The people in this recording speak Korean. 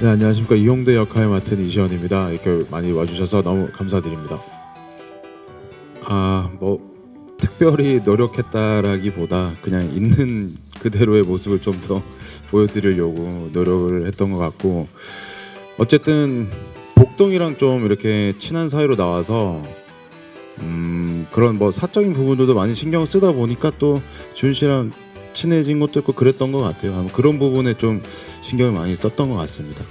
네, 안녕하십니까 이용대 역할 맡은 이시원입니다. 이렇게 많이 와주셔서 너무 감사드립니다. 아, 뭐 특별히 노력했다라기보다 그냥 있는 그대로의 모습을 좀 더 보여드리려고 노력을 했던 것 같고 어쨌든 복동이랑 좀 이렇게 친한 사이로 나와서 음, 그런 뭐 사적인 부분들도 많이 신경 쓰다 보니까 또 준 씨랑 친해진 것도 있고 그랬던 것 같아요. 그런 부분에 좀 신경을 많이 썼던 것 같습니다.